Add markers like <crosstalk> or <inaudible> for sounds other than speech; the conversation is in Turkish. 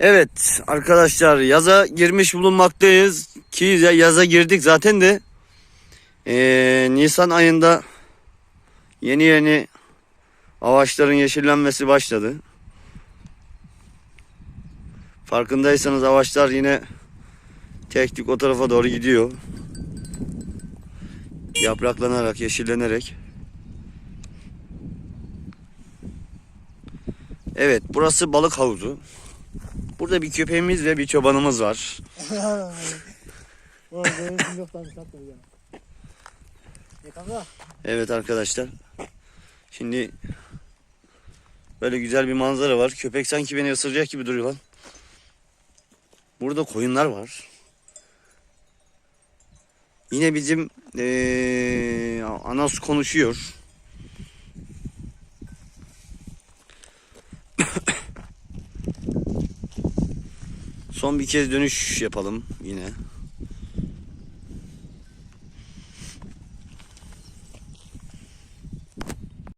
Evet arkadaşlar yaza girmiş bulunmaktayız ki yaza girdik zaten de Ee, Nisan ayında yeni yeni ağaçların yeşillenmesi başladı. Farkındaysanız ağaçlar yine tek o tarafa doğru gidiyor. Yapraklanarak, yeşillenerek. Evet, burası balık havuzu. Burada bir köpeğimiz ve bir çobanımız var. <laughs> Ya. E. Evet arkadaşlar. Şimdi böyle güzel bir manzara var. Köpek sanki beni ısıracak gibi duruyor lan. Burada koyunlar var. Yine bizim eee Anas konuşuyor. Son bir kez dönüş yapalım yine.